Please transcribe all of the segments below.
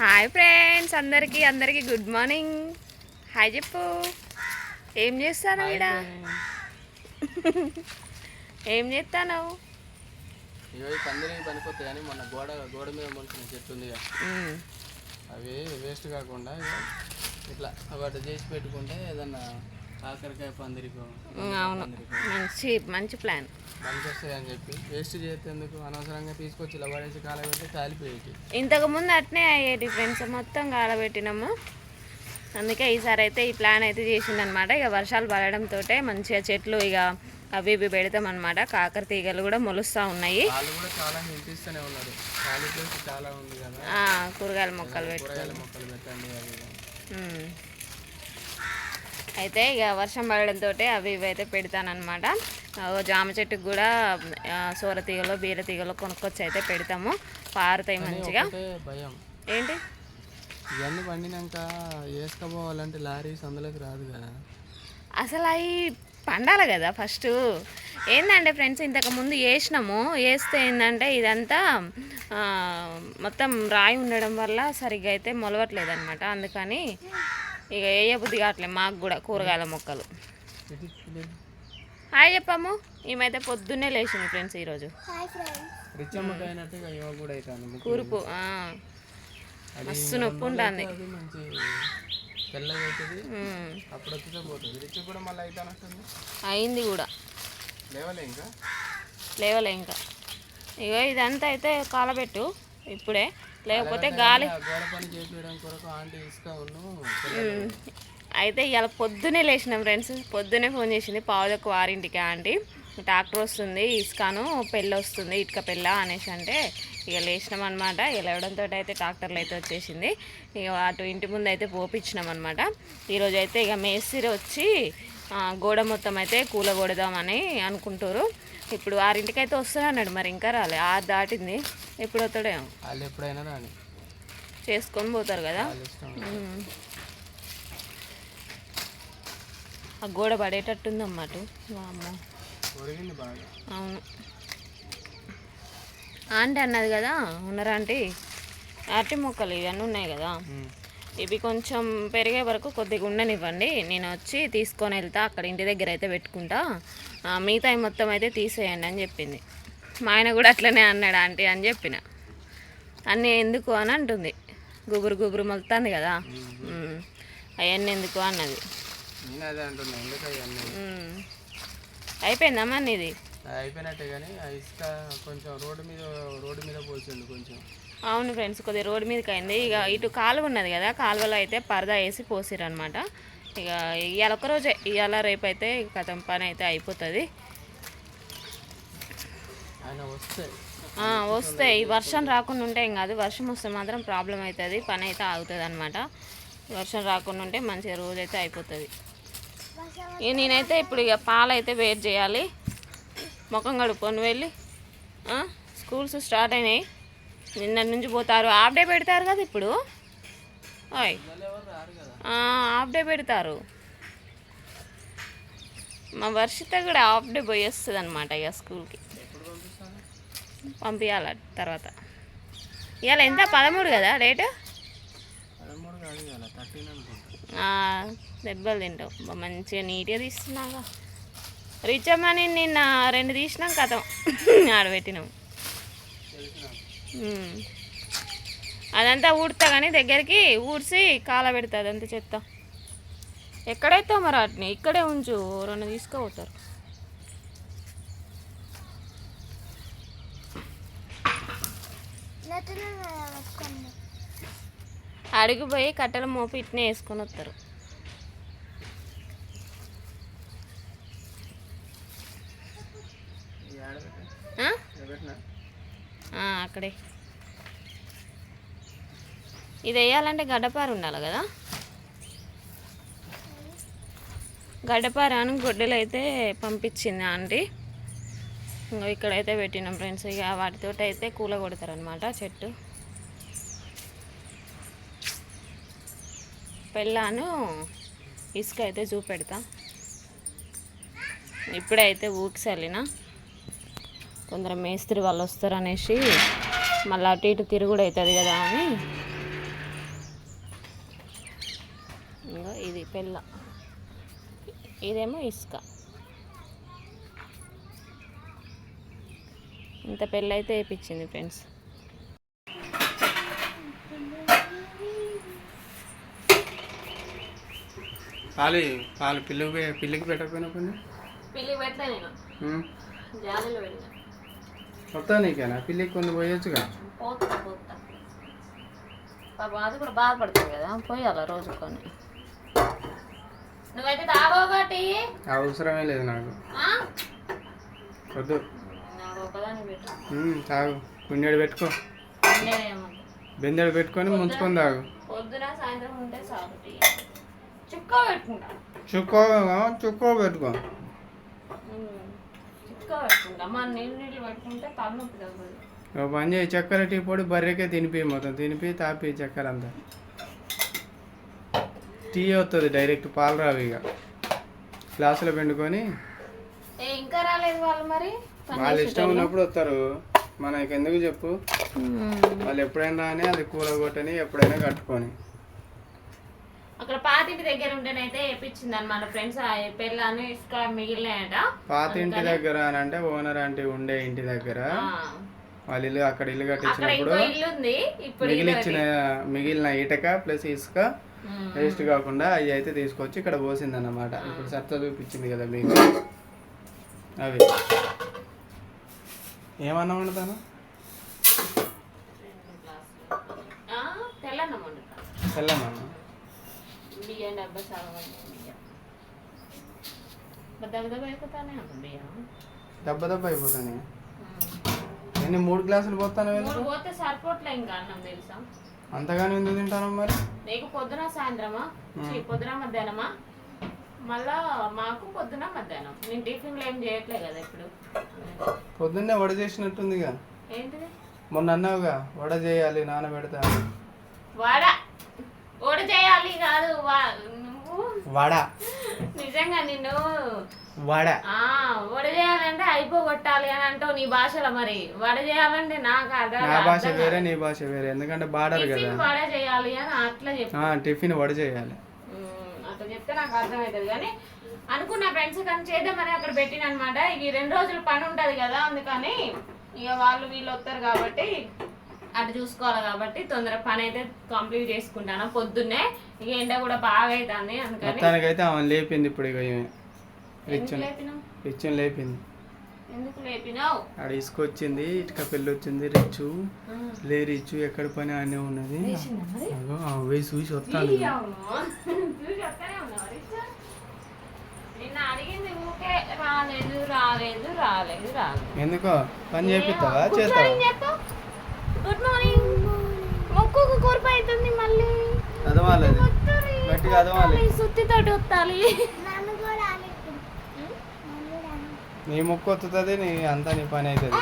Hi friends అందరికీ అందరికీ good morning. Hi చెప్పు. ఏం చేస్తాను ఈడ? ఏం చేస్తాను పనిపోతాయి కానీ మొన్న గోడ గోడ మీద మొలిచిన చెట్టు ఉంది అవి వేస్ట్ కాకుండా ఇట్లా వాటి చేసి పెట్టుకుంటే ఏదన్నా కాకరకాయ పందిరికో అవును. మంచి మంచి ప్లాన్. పనికి వస్తాయి అని చెప్పి వేస్ట్ చేసేందుకు అనవసరంగా తీసుకొచ్చి ఇలా పడేసి కాలబెట్టి కాలిపోయేటి ఇంతకు ముందు అట్నే అయ్యేటి ఫ్రెండ్స్ మొత్తం గాలబెట్టినాము అందుకే ఈసారి అయితే ఈ ప్లాన్ అయితే చేసిందనమాట ఇక వర్షాలు పడడంతో మంచిగా చెట్లు ఇక అవి ఇవి పెడతామన్నమాట. కాకర తీగలు కూడా మొలుస్తూ ఉన్నాయి. కూరగాయల మొక్కలు పెట్టు కూరగాయల మొక్కలు పెట్టండి అవి ఇవి. ఉమ్. అయితే ఇక వర్షం పడడంతో అవి ఇవి అయితే పెడతానమాట జామ చెట్టుకు కూడా సోర తీగలు బీర తీగలు కొనుక్కొచ్చి అయితే పెడతాము. పారుతాయి మంచిగా. ఏంటి? ఇవన్నీ పండినాక వేసుకపోవాలంటే లారీ సందులోకి రాదు కదా. అసలు అవి పండాలి కదా ఫస్ట్. ఏంటంటే ఫ్రెండ్స్ ఇంతకు ముందు వేసినాము. వేస్తే ఏంటంటే ఇదంతా మొత్తం రాయి ఉండడం వల్ల సరిగ్గా అయితే మొలవట్లేదు అనమాట అందుకని ఇక వేయబుద్ధి కావట్లేదు మాకు కూడా కూరగాయల మొక్కలు. హాయ్ చెప్పాము ఈమెయితే పొద్దున్నే లేచింది ఫ్రెండ్స్ ఈరోజు. కూరుపు ఆ, మస్తు నొప్పి ఉంటుంది అయింది కూడా. లేవలే ఇంకా? లేవలే ఇంకా. ఇగో ఇదంతా అయితే కాలబెట్టు ఇప్పుడే. లేకపోతే గాలి. అయితే ఇవాళ పొద్దునే లేచినాం ఫ్రెండ్స్. పొద్దునే ఫోన్ చేసింది పావుదొక్క వారింటికి ఆంటీ. ట్రాక్టర్ వస్తుంది ఇసుకాను పెళ్ళి వస్తుంది ఇటుక పెళ్ళ అనేసి అంటే ఇక లేచినాం అనమాట ఇక లేవడంతో అయితే ట్రాక్టర్లు అయితే వచ్చేసింది. ఇక అటు ఇంటి ముందు అయితే పోపించినాం అనమాట ఈరోజు అయితే ఇక మేస్త్రి వచ్చి గోడ మొత్తం అయితే కూలగొడదామని అనుకుంటారు ఇప్పుడు ఆరింటికి అయితే వస్తానన్నాడు మరి ఇంకా రాలే. ఆరు దాటింది. ఎప్పుడు వస్తాడేమో వాళ్ళు ఎప్పుడైనా చేసుకొని పోతారు కదా వాళ్ళ ఇష్టం ఉమ్. ఆ గోడ ఒరిగింది బాగా. అవును. ఆంటీ అన్నది కదా ఉన్నరా ఆంటీ? అరటి మొక్కలు ఇవన్నీ ఉన్నాయి కదా. ఇవి కొంచెం పెరిగే వరకు కొద్దిగా ఉండనివ్వండి. నేను వచ్చి తీసుకొని వెళ్తా అక్కడ ఇంటి దగ్గర అయితే పెట్టుకుంటా. మిగతా మొత్తం అయితే తీసేయండి అని చెప్పింది. మా ఆయన కూడా అట్లనే అన్నాడు ఆంటీ అని చెప్పిన. అన్నీ ఎందుకు? అని అంటుంది. గుబురు గుబురు మొలుతుంది కదా. అవన్నీ ఎందుకు? అన్నది. నేను అదే అంటున్నా ఎందుకు అవన్నీ ఉమ్. అయిపోయిందమ్మా నీది? అయిపోయినట్టే కానీ ఇసుక కొంచెం రోడ్డు మీద రోడ్డు మీద పోల్చిండు కొంచెం. అవును ఫ్రెండ్స్ కొద్దిగా రోడ్డు మీదకి అయింది ఇక ఇటు కాలువ ఉన్నది కదా కాలువలో అయితే పరదా వేసి పోసిరు అనమాట ఇక ఇవాళ ఒకరోజే ఇవాళ రేపు అయితే కథం పని అయితే అయిపోతుంది. వస్తే. ఈ వర్షం రాకుండా ఉంటే ఏం కాదు. వర్షం వస్తే మాత్రం ప్రాబ్లం అవుతుంది పని అయితే ఆగుతుంది అనమాట వర్షం రాకుండా ఉంటే మంచిగా రోజు అయితే అయిపోతుంది. ఇక నేనైతే ఇప్పుడు ఇక పాలు అయితే వేట్ చేయాలి. ముఖం కడుక్కొని వెళ్ళి స్కూల్స్ స్టార్ట్ అయినాయి. నిన్న నుంచి పోతారు. హాఫ్ డే పెడతారు కదా ఇప్పుడు? ఓయ్. హాఫ్ డే పెడతారు. మా వర్షిత కూడా హాఫ్ డే పోయి వస్తుంది అనమాట ఇక స్కూల్కి. పంపించాల తర్వాత. ఇవాళ ఎంత? పదమూడు కదా డేట్ దెబ్బలు తింటావు మంచిగా నీట్గా తీస్తున్నాగా రిచమ్మని నిన్న రెండు తీసినాం కథం ఆడబెట్టినాం. అదంతా ఊడతా కానీ దగ్గరికి ఊడ్చి కాల పెడుతుంది అదంతా చెత్త. ఎక్కడైతే మరి వాటిని? ఇక్కడే ఉంచు రెండు తీసుకుపోతారు. అడిగి పోయి కట్టెల మోపి ఇట్నే వేసుకొని వస్తారు ఈ ఆడబెట్ట ఆ? పెట్టినా ఆ, అక్కడే. ఇది వేయాలంటే గడ్డపార ఉండాలి కదా? గడ్డపార అని గొడ్డలు అయితే పంపించింది ఆంటీ. ఇంకా ఇక్కడైతే పెట్టినాం ఫ్రెండ్స్. ఇక వాటితో అయితే కూల కొడతారనమాట చెట్టు. పెళ్ళాను ఇసుక అయితే చూపెడతా. ఇప్పుడైతే ఊకి చల్లినా కొందరు మేస్త్రి వాళ్ళు వస్తారు అనేసి మళ్ళీ అటు ఇటు తిరుగుడు అవుతుంది కదా అని. ఇంకా ఇది పెళ్ళ. ఇదేమో ఇసుక. ఇంత పెళ్ళి అయితే వేయించింది ఫ్రెండ్స్. పాలు పాలు పిల్లికి పిల్లికి పెట్టకపోయినా కొన్ని పెళ్ళి పెట్టలే నేను. జాలీలో వెళ్ళిన వస్తా నీకేనా పిల్లికి కొన్ని పోయొచ్చుగా? పోతా పోతా. పాపం అది కూడా బాధపడుతుంది కదా పోయాల రోజు కొన్ని నువ్వైతే తాగోగటి అవసరమే లేదు నాకు. వద్దు. నాకు ఒకదాన్ని పెట్టు. ఉమ్, తాగు. కుండెడు పెట్టుకో. బెందెడు పెట్టుకొని ముంచుకొని తాగు. పొద్దున సాయంత్రం ఉంటే చాలు టీ. చుక్క చుక్కో చుక్కో పెట్టుకో. ఉమ్. చుక్క పెట్టుకుంటా. మన నీళ్ళు నీళ్ళు పెట్టుకుంటే తలనొప్పి తగ్గుతుంది. ఓ పని చేయి. చక్కెర టీ పొడి బర్రెకే తినిపి మొత్తం. తినిపి తాపి చక్కెర అంతా. టీ వస్తుంది డైరెక్ట్ పాలు రావు ఇక. గ్లాసులో పిండుకొని. ఏ ఇంకా రాలేదు వాళ్ళు మరి? పని వాళ్ళు ఇష్టం చేసేటోళ్ళు? ఉన్నప్పుడు వస్తారు మనకి ఎందుకు చెప్పు. వాళ్ళు ఎప్పుడైనా రాని అది కూలగొట్టని ఎప్పుడైనా కట్టుకొని. అక్కడ పాతింటి దగ్గర ఉంటేనైతే వేపించింది అనమాట ఫ్రెండ్స్ ఆ పెళ్ళాను ఇసుక మిగిలినాయట. పాత ఇంటి దగ్గర అని అంటే ఓనర్ ఆంటీ ఉండే ఇంటి దగ్గర. వాళ్ళ ఇల్లు అక్కడ ఇల్లు కట్టించినప్పుడు మిగిలిచ్చిన మిగిలిన ఇటక ప్లస్ ఇసుక. వేస్ట్ కాకుండా అవి అయితే తీసుకొచ్చి ఇక్కడ పోసింది అన్నమాట ఇప్పుడు సత్త చూపించింది కదా మీకు. అవి. ఏమన్నా వండుతాను? తెల్లన్నం. డబ్బా సగం బియ్యం దెబ్బ దెబ్బ అయిపోతానే ఉంటుంది బియ్యం దెబ్బ దెబ్బ అయిపోతాను ఎన్ని మూడు గ్లాసులు పోతాను మూడు పోతే సరిపోట్లే ఇంకా అన్నం తెలుసా అంతగానే ఎందుకు తింటాను మరి నీకు పొద్దున సాయంత్రమా ఛీ, పొద్దున మధ్యాహ్నమా మళ్ళా మాకు పొద్దున మధ్యాహ్నం నేను టిఫిన్లు ఏం చేయట్లే కదా ఇప్పుడు పొద్దున్నే వడ చేసినట్టుందిగా ఏంటిది మొన్న అన్నావుగా వడ చేయాలి నానబెడతా వడ వడ చేయాలి కాదు నువ్వు? వడ. నిజంగా నిన్ను? వడ. ఆ వడ చేయాలంటే అయిపోగొట్టాలి అని అంటావు నీ భాషలో మరి. వడ చేయాలంటే నాకు అర్థం నా భాష వేరే నీ భాష వేరే. ఎందుకంటే బార్డర్ కదా. టిఫిన్ వడ చేయాలి అని అట్లా చెప్పు. ఆ, టిఫిన్ వడ చేయాలి. అట్లా చెప్తే నాకు అర్థమవుతుంది కానీ అనుకున్న ఫ్రెండ్స్ కానీ చేద్దామని అక్కడ పెట్టిన అనమాట ఇవి రెండు రోజులు పని ఉంటుంది కదా అందుకని ఇక వాళ్ళు వీళ్ళు వస్తారు కాబట్టి అటు చూసుకోవాలి కాబట్టి తొందర పని అయితే కంప్లీట్ చేసుకుంటాను. పొద్దున్నే ఇక ఎండ కూడా బాగా అవుతుంది అందుకని ఆమె లేపింది ఇప్పుడు ఇక రిచ్చన్ లేపింది. ఎందుకు లేపినావు? ఆడ ఇసుకొచ్చింది ఇటుక పెళ్ళి వచ్చింది రిచ్చు లే రిచ్చు ఎక్కడ పని అనే ఉన్నది. పోయి చూసి వస్తాను ఎందుకో? పని చేపిస్తావా? చేస్తావా? గుడ్ మార్నింగ్ మొక్కుకు కూర్పు అవుతుంది మళ్ళీ. వత్తాలి, గట్టిగా అదవాలి వత్తాలి, సుత్తితోటి వత్తాలి నీ ముక్కు వస్తుంది నీ అంతా నీ పని అవుతుంది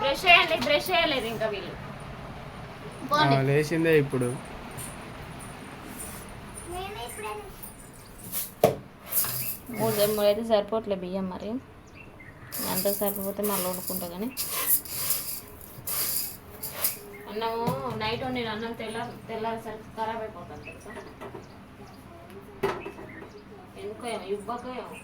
బ్రష్ చేయండి బ్రష్ చేయలేదు ఇంకా వీళ్ళు. లేచిందే ఇప్పుడు. మూడు మూడు అయితే సరిపోవట్లే బియ్యం మరి. అంత సరిపోతే మళ్ళీ వండుకుంటా కానీ. అన్నము నైట్ వండిన అన్నం తెల్ల తెల్లారిసరికి ఖరాబ్ అయిపోతుంది తెలుసా? ఎందుకో ఏమో ఇవ్వకో ఏమో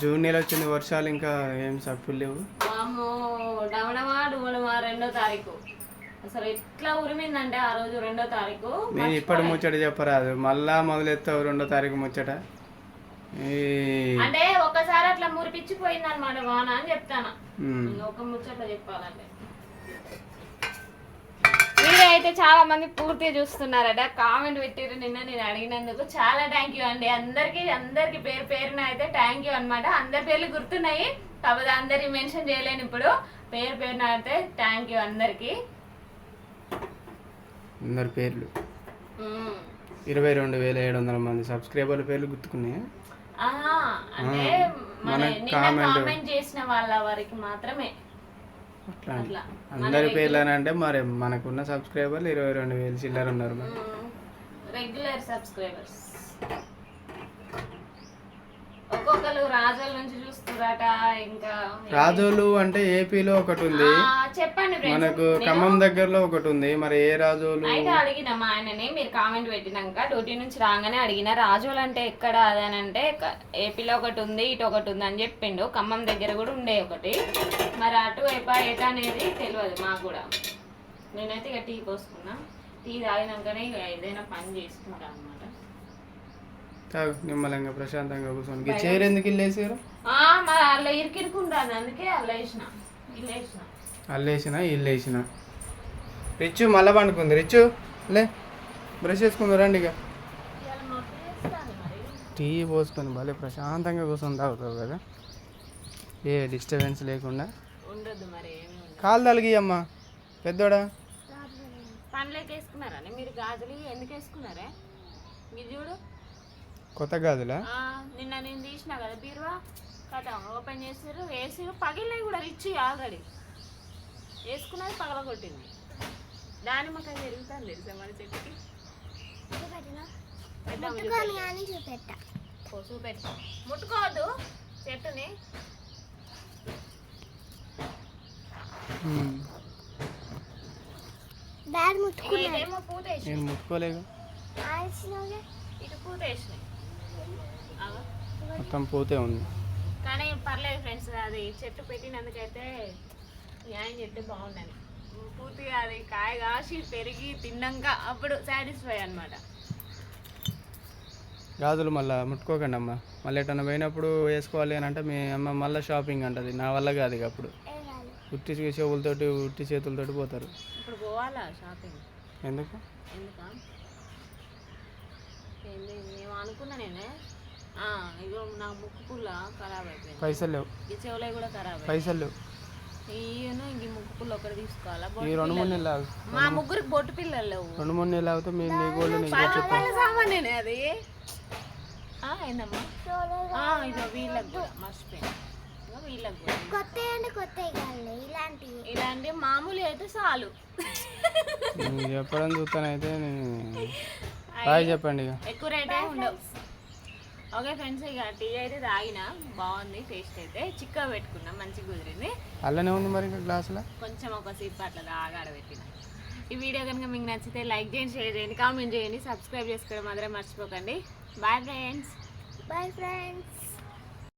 జూన్ నెల వచ్చింది వర్షాలు ఇంకా ఏం సప్పులు లేవు. వామ్మో డమడమా డుమడమా రెండో తారీఖు. అసలు ఎట్లా ఉరిమిందంటే ఆ రోజు రెండో తారీఖు. నేను ఇప్పటి ముచ్చట చెప్పరాదు మళ్ళా మొదలెత్తావు రెండో తారీఖు ముచ్చట. అంటే ఒకసారి అట్లా మురిపిచ్చిపోయింది అనమాట వాన అని చెప్తాను. ఒక ముచ్చట చెప్పాలంటే. వీడియో అయితే చాలా మంది పూర్తిగా చూస్తున్నారట. కామెంట్ పెట్టారు నిన్న నేను అడిగినందుకు. చాలా థ్యాంక్ యూ అండి. అందరికి అందరికి పేరు పేరున అయితే థ్యాంక్ యూ అనమాట అందరి పేర్లు గుర్తున్నాయి. కాకపోతే అందరి మెన్షన్ చేయలేను ఇప్పుడు. పేరు పేరున అయితే థ్యాంక్ యూ అందరికి. అందరి పేర్లు. ఇరవై రెండు వేల ఏడు వందల మంది సబ్స్క్రైబర్ల పేర్లు గుర్తుకున్నాయి? అంటే. కామెంట్ చేసిన వాళ్ళ వారికి మాత్రమే. అట్లా అందరి పేర్లు అని అంటే మరి మనకున్న సబ్స్క్రైబర్లు ఇరవై రెండు వేలు చిల్లర ఉన్నారు మరి. రెగ్యులర్ సబ్స్క్రైబర్స్ ఒక్కొక్కరు రాజోల నుంచి ఇంకా రాజోలు అంటే ఏపీలో ఒకటి ఉంది. చెప్పండి. మనకు ఖమ్మం దగ్గరలో ఒకటి ఉంది. మరి ఏ రాజోలు? అయితే అడిగిన మా ఆయనని మీరు కామెంట్ పెట్టినాక డ్యూటీ నుంచి రాగానే అడిగిన రాజోలు అంటే ఎక్కడ అదేనంటే ఏపీలో ఒకటి ఉంది ఇటు ఒకటి ఉంది అని చెప్పిండు. ఖమ్మం దగ్గర కూడా ఉండే ఒకటి. మరి అటు ఎప్ప ఎట అనేది తెలియదు మాకు కూడా. నేనైతే ఇక టీ పోసుకున్నా. టీ తాగినాకనే ఇక ఏదైనా పని చేసుకుంటా అనమాట తాగు నిమ్మలంగా ప్రశాంతంగా కూర్చోండి చైర్ ఎందుకు ఇల్లేసారు? మరి అలా ఇరికిరుకుంటాను అందుకే అల్లేసిన ఇల్లేసిన. రిచ్చు మళ్ళా పండుకుంది. రిచ్చు లే బ్రష్ చేసుకుంది రండి ఇక. మరి. టీ పోసుకొని భలే ప్రశాంతంగా కూర్చొని తాగుతావు కదా. ఏ డిస్టర్బెన్స్ లేకుండా. ఉండొద్దు మరి ఉండదు. కాలు తలిగి అమ్మా పెద్దోడా పండ్లకి వేసుకున్నారా? మీరు గాజులు ఎందుకు వేసుకున్నారే? ఇది చూడు. కొత్త గాజులా? ఆ, నిన్న నేను తీసిన కదా బీరువా? కదా ఓపెన్ చేసారు వేసారు పగిలినాయి కూడా రిచ్ ఆల్రెడీ. వేసుకున్నది పగల కొట్టింది దానిమ్మకాయ పెరుగుతాను తెలుసా మన చెట్టుకి? చూపెట్టు. ఓ, చూపెట్టు. ముట్టుకోవద్దు చెట్టుని. నేను ముట్టుకోలేగా? ఇటు పూత వేసినాయి. మొత్తం పోతే ఉంది. కానీ పర్లేదు ఫ్రెండ్స్ అది చెట్టు పెట్టినందుకైతే న్యాయం చెట్టు బాగుందని పూర్తిగా అది కాయ కాసి పెరిగి తిన్నాక అప్పుడు సాటిస్ఫై అన్నమాట. గాజులు మళ్ళీ ముట్టుకోకండి అమ్మ. మళ్ళీ ఎటన్నా పోయినప్పుడు వేసుకోవాలి అని అంటే మీ అమ్మ మళ్ళీ షాపింగ్ అంటది. నా వల్ల కాదు ఇక అప్పుడు. ఉట్టి చెవులతోటి ఉట్టి చేతులతోటి పోతారు. ఇప్పుడు పోవాలా షాపింగ్ ఎందుకు? ఎందుకా? అనుకున్నా నేనే. ఇగో నా ముక్కు పుల్ల ఖరాబ్ అయిపోయింది. పైసలు లేవు. ఈ చెవులే కూడా ఖరాబ్ పైసలు లేవు. ఈయను ఇంక ఈ ముక్కు పుల్ల ఒకటి తీసుకోవాలా? ఈ రెండు మూడు. నెలలు ఆగు. మా ముగ్గురికి బొట్టు పిల్లలు లేవు. రెండు మూడు నెలలు ఆగితే మీ మీ గోల్డ్ నీకు పది తెచ్చిస్తా. రూపాయల సామానేనే అది? ఆ, ఏందమ్మా? ఆ, ఇదో వీళ్ళకి కూడా మర్చిపోయినా. ఇగో వీళ్ళకి కూడా. కొత్త అంటే కొత్త కాదు ఇలాంటివి. ఇలాంటి మామూలు అయితే చాలు. చెప్పడం చూస్తానైతే నేను బాయ్ చెప్పండి ఇక. ఎక్కువ రేటే ఉండవు. ఓకే ఫ్రెండ్స్ ఇక టీ అయితే తాగిన. బాగుంది టేస్ట్ అయితే. చిక్కగా పెట్టుకున్నాం మంచిగా కుదిరింది. అల్లనే ఉంది మరి ఇంకా గ్లాసులో? కొంచెం ఒక సిప్ అట్లా దాగా ఆడబెట్టిన. ఈ వీడియో కనుక మీకు నచ్చితే లైక్ చేయండి షేర్ చేయండి కామెంట్ చేయండి సబ్స్క్రైబ్ చేసుకోవడం మాత్రం మర్చిపోకండి. Bye friends. Bye friends.